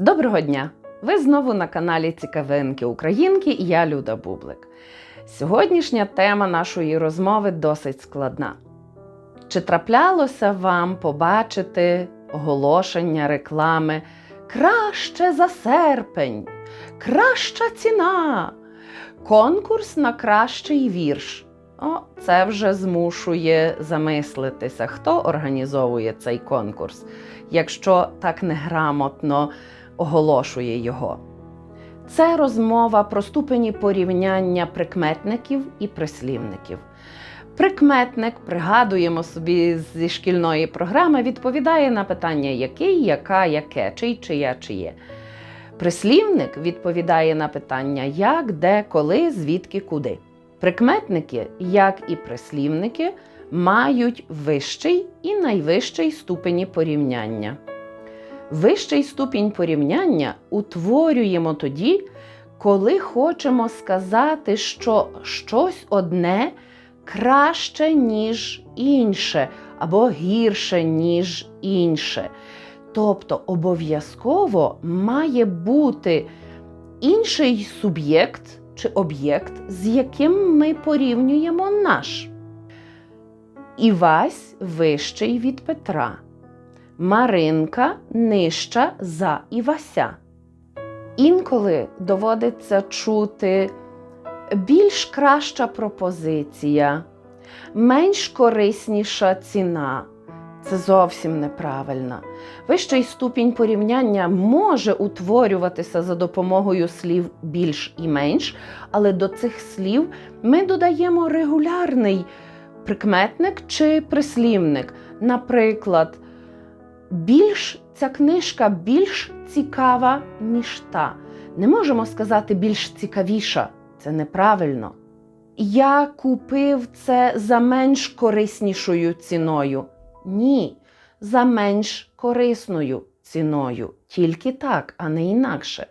Доброго дня! Ви знову на каналі Цікавинки Українки і я Люда Бублик. Сьогоднішня тема нашої розмови досить складна. Чи траплялося вам побачити оголошення реклами краще за серпень, краща ціна, конкурс на кращий вірш? О, це вже змушує замислитися, хто організовує цей конкурс, якщо так неграмотно оголошує його. Це розмова про ступені порівняння прикметників і прислівників. Прикметник, пригадуємо собі зі шкільної програми, відповідає на питання який, яка, яке, чий, чия, чиє. Прислівник відповідає на питання як, де, коли, звідки, куди. Прикметники, як і прислівники, мають вищий і найвищий ступені порівняння. Вищий ступінь порівняння утворюємо тоді, коли хочемо сказати, що щось одне краще, ніж інше, або гірше, ніж інше. Тобто обов'язково має бути інший суб'єкт чи об'єкт, з яким ми порівнюємо наш. Івась вищий від Петра. Маринка нижча за Івася. Інколи доводиться чути більш краща пропозиція, менш корисніша ціна. Це зовсім неправильно. Вищий ступінь порівняння може утворюватися за допомогою слів більш і менш, але до цих слів ми додаємо регулярний прикметник чи прислівник. Наприклад, більш ця книжка більш цікава, ніж та. Не можемо сказати більш цікавіша, це неправильно. Я купив це за менш кориснішою ціною. Ні, за менш корисною ціною. Тільки так, а не інакше.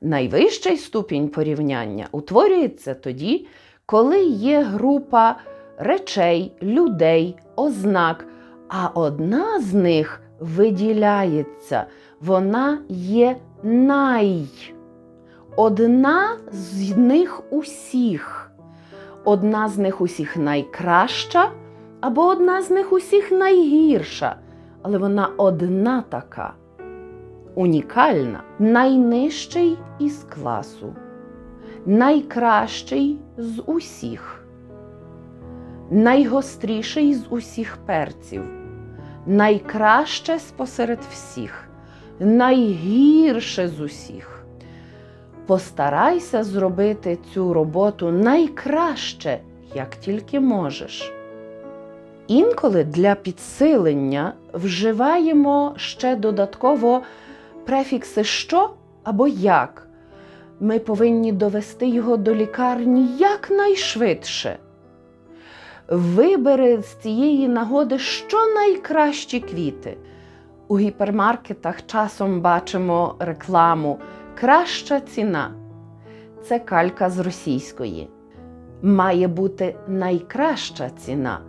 Найвищий ступінь порівняння утворюється тоді, коли є група речей, людей, ознак, а одна з них виділяється, вона є най. Одна з них усіх. Одна з них усіх найкраща, або одна з них усіх найгірша. Але вона одна така, унікальна, найнижчий із класу, найкращий з усіх, найгостріший з усіх перців, найкраще спосеред всіх, найгірше з усіх. Постарайся зробити цю роботу найкраще, як тільки можеш. Інколи для підсилення вживаємо ще додатково префікси що або як. Ми повинні довести його до лікарні якнайшвидше. Вибери з цієї нагоди що найкращі квіти. У гіпермаркетах часом бачимо рекламу Краща ціна. Це калька з російської. Має бути найкраща ціна.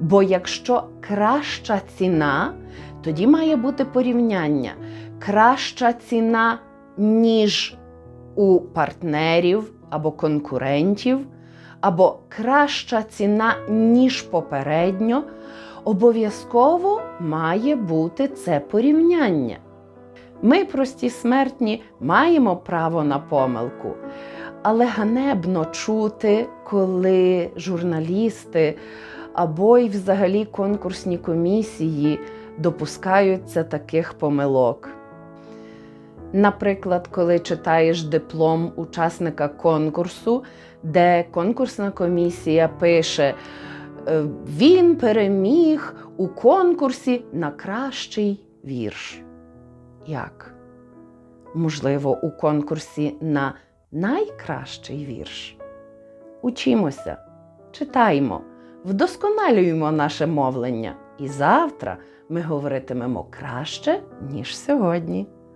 Бо якщо краща ціна, тоді має бути порівняння. Краща ціна, ніж у партнерів або конкурентів, або краща ціна, ніж попередньо, обов'язково має бути це порівняння. Ми, прості смертні, маємо право на помилку, але ганебно чути, коли журналісти або й взагалі конкурсні комісії допускаються таких помилок. Наприклад, коли читаєш диплом учасника конкурсу, де конкурсна комісія пише, «Е, він переміг у конкурсі на кращий вірш. Як? Можливо, у конкурсі на найкращий вірш. Учимося, читаймо, вдосконалюємо наше мовлення, і завтра ми говоритимемо краще, ніж сьогодні.